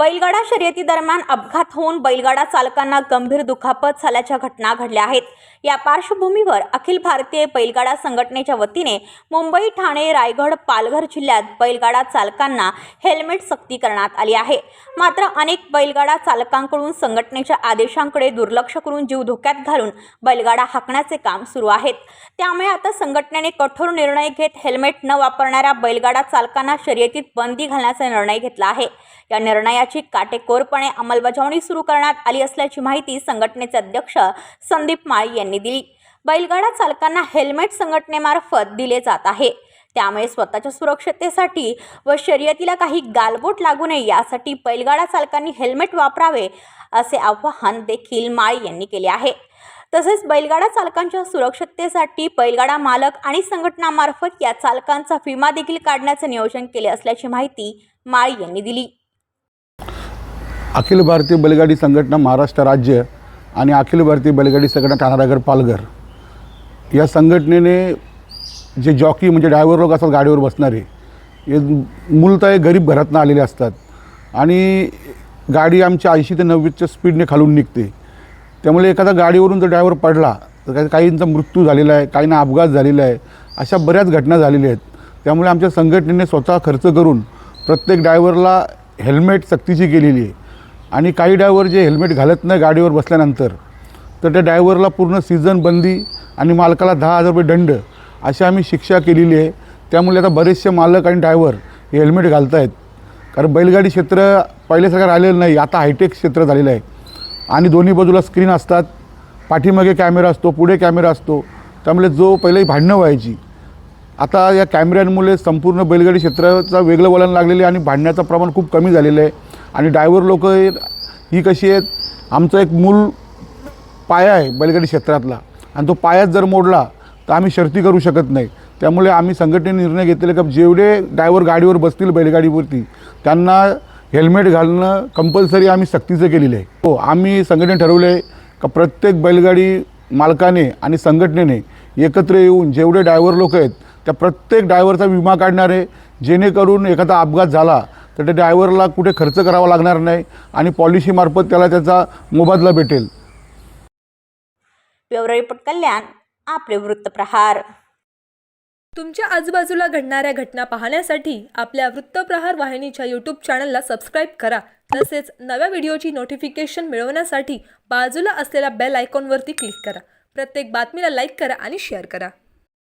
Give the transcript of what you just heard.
बैलगाडा शर्यती दरम्यान अपघात होऊन बैलगाडा चालकांना गंभीर दुखापत झाल्याच्या घटना घडल्या आहेत. या पार्श्वभूमीवर अखिल भारतीय बैलगाडा संघटनेच्या वतीने मुंबई ठाणे रायगड पालघर जिल्ह्यात बैलगाडा चालकांना हेल्मेट सक्ती करण्यात आली आहे. मात्र अनेक बैलगाडा चालकांकडून संघटनेच्या आदेशांकडे दुर्लक्ष करून जीव धोक्यात घालून बैलगाडा हाकण्याचे काम सुरू आहेत. त्यामुळे आता संघटनेने कठोर निर्णय घेत हेल्मेट न वापरणाऱ्या बैलगाडा चालकांना शर्यतीत बंदी घालण्याचा निर्णय घेतला आहे. या याची काटेकोरपणे अंमलबजावणी सुरू करण्यात आली असल्याची माहिती संघटनेचे अध्यक्ष संदीप माळी यांनी दिली. बैलगाडा चालकांना हेल्मेट संघटनेमार्फत दिले जात आहे. त्यामुळे स्वतःच्या सुरक्षतेसाठी व शर्यतीला काही गालबोट लागू नये यासाठी बैलगाडा चालकांनी हेल्मेट वापरावे असे आवाहन देखील माळी यांनी केले आहे. तसेच बैलगाडा चालकांच्या सुरक्षिततेसाठी बैलगाडा मालक आणि संघटनामार्फत या चालकांचा विमा देखील काढण्याचे नियोजन केले असल्याची माहिती माळी यांनी दिली. अखिल भारतीय बैलगाडी संघटना महाराष्ट्र राज्य आणि अखिल भारतीय बैलगाडी संघटना ठाणानगर पालघर. या संघटनेने जे जॉकी म्हणजे ड्रायव्हर लोक असतात गाडीवर बसणारे हे मूलतः हे गरीब घरातनं आलेले असतात. आणि गाडी आमच्या ऐंशी ते नव्वदच्या स्पीडने खालून निघते. त्यामुळे एखादा गाडीवरून जर ड्रायव्हर पडला तर काही काहींचा मृत्यू झालेला आहे काहींना अपघात झालेला आहे अशा बऱ्याच घटना झालेल्या आहेत. त्यामुळे आमच्या संघटनेने स्वतः खर्च करून प्रत्येक ड्रायव्हरला हेल्मेट सक्तीची केलेली आहे. आणि काही ड्रायव्हर जे हेल्मेट घालत नाही गाडीवर बसल्यानंतर तर त्या ड्रायव्हरला पूर्ण सीझन बंदी आणि मालकाला दहा हजार रुपये दंड अशी आम्ही शिक्षा केलेली आहे. त्यामुळे आता बरेचसे मालक आणि ड्रायव्हर हे हेल्मेट घालत आहेत कारण बैलगाडी क्षेत्र पहिल्यासारखं राहिलेलं नाही आता हायटेक क्षेत्र झालेलं आहे. आणि दोन्ही बाजूला स्क्रीन असतात. पाठीमागे कॅमेरा असतो पुढे कॅमेरा असतो. त्यामुळे जो पहिले भांडणं व्हायची आता या कॅमेऱ्यांमुळे संपूर्ण बैलगाडी क्षेत्राचा वेगळं वळण लागलेलं आहे आणि भांडण्याचं प्रमाण खूप कमी झालेलं आहे. आणि ड्रायव्हर लोक ही कशी आहेत? आमचं एक मूल पाया आहे बैलगाडी क्षेत्रातला. आणि तो पायाच जर मोडला तर आम्ही शर्ती करू शकत नाही. त्यामुळे आम्ही संघटनेने निर्णय घेतलेला का जेवढे ड्रायव्हर गाडीवर बसतील बैलगाडीवरती त्यांना हेल्मेट घालणं कंपल्सरी आम्ही सक्तीचं केलेलं आहे. हो आम्ही संघटने ठरवले आहे का प्रत्येक बैलगाडी मालकाने आणि संघटनेने एकत्र येऊन जेवढे ड्रायव्हर लोक आहेत त्या प्रत्येक ड्रायव्हरचा विमा काढणारे जेणेकरून एखादा अपघात झाला तर त्या ड्रायव्हरला कुठे खर्च करावा लागणार नाही आणि पॉलिसीमार्फत त्याला त्याचा मोबदला भेटेल. कल्याण आपले वृत्तप्रहार तुमच्या आजूबाजूला घडणाऱ्या घटना पाहण्यासाठी आपल्या वृत्तप्रहार वाहिनीच्या यूट्यूब चॅनलला सबस्क्राईब करा. तसेच नव्या व्हिडिओची नोटिफिकेशन मिळवण्यासाठी बाजूला असलेल्या बेल आयकॉनवरती क्लिक करा. प्रत्येक बातमीला लाईक करा आणि शेअर करा.